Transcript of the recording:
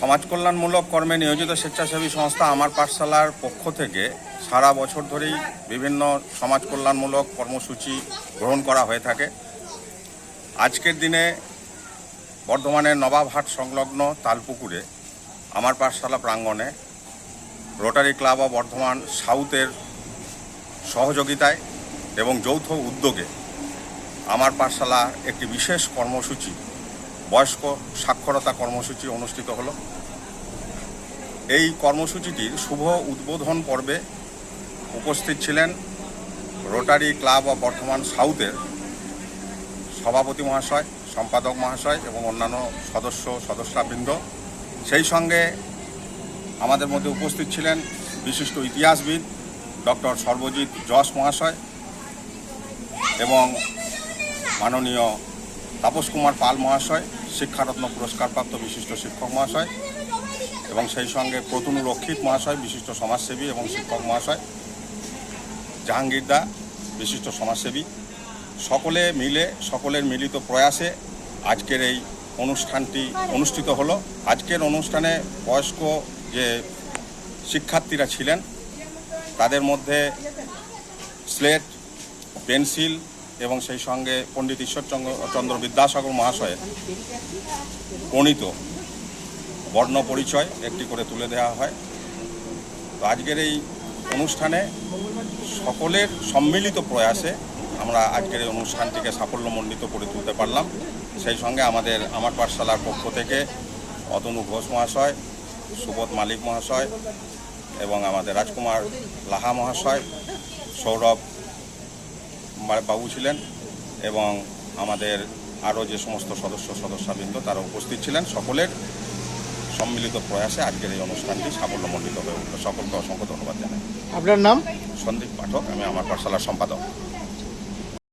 সমাজ কল্যাণমূলক কর্মে নিয়োজিত স্বেচ্ছাসেবী সংস্থা আমার পাঠশালার পক্ষ থেকে সারা বছর ধরেই বিভিন্ন সমাজ কল্যাণমূলক কর্মসূচি গ্রহণ করা হয়ে থাকে। আজকের দিনে বর্ধমানের নবাবহাট সংলগ্ন তালপুকুরে আমার পাঠশালা প্রাঙ্গণে রোটারি ক্লাব অব বর্ধমান সাউথের সহযোগিতায় এবং যৌথ উদ্যোগে আমার পাঠশালা একটি বিশেষ কর্মসূচি বয়স্ক সাক্ষরতা কর্মসূচি অনুষ্ঠিত হলো। এই কর্মসূচিটির শুভ উদ্বোধন পর্বে উপস্থিত ছিলেন রোটারি ক্লাব অব বর্ধমান সাউথের সভাপতি মহাশয়, সম্পাদক মহাশয় এবং অন্যান্য সদস্য, সদস্যবৃন্দ। সেই সঙ্গে আমাদের মধ্যে উপস্থিত ছিলেন বিশিষ্ট ইতিহাসবিদ ডক্টর সর্বজিৎ যশ মহাশয় এবং মাননীয় তাপস কুমার পাল মহাশয়। শিক্ষারত্ন পুরস্কারপ্রাপ্ত বিশিষ্ট শিক্ষক মহাশয় এবং সেই সঙ্গে প্রতুনু রক্ষিত মহাশয়, বিশিষ্ট সমাজসেবী এবং শিক্ষক মহাশয়, জাহাঙ্গীর দা, বিশিষ্ট সমাজসেবী। সকলে মিলে, সকলের মিলিত প্রয়াসে আজকের এই অনুষ্ঠানটি অনুষ্ঠিত হলো। আজকের অনুষ্ঠানে বয়স্ক যে শিক্ষার্থীরা ছিলেন, তাদের মধ্যে স্লেট, পেন্সিল এবং সেই সঙ্গে পণ্ডিত ঈশ্বরচন্দ্র চন্দ্র বিদ্যাসাগর মহাশয়ের প্রণীত বর্ণ পরিচয় একটি করে তুলে দেওয়া হয়। তো আজকের এই অনুষ্ঠানে সকলের সম্মিলিত প্রয়াসে আমরা আজকের এই অনুষ্ঠানটিকে সাফল্যমণ্ডিত করে তুলতে পারলাম। সেই সঙ্গে আমাদের আমার পাঠশালার পক্ষ থেকে অতনু ঘোষ মহাশয়, সুবোধ মালিক মহাশয় এবং আমাদের রাজকুমার লাহা মহাশয়, সৌরভ বাবু ছিলেন এবং আমাদের আরও যে সমস্ত সদস্য সদস্যবৃন্দ তারা উপস্থিত ছিলেন। সকলের সম্মিলিত প্রয়াসে আজকের এই অনুষ্ঠানটি সাফল্যমণ্ডিত হয়ে উঠল। সকলকে অসংখ্য ধন্যবাদ জানাই। আপনার নাম? সন্দীপ পাঠক আমি আমার পাঠশালার সম্পাদক।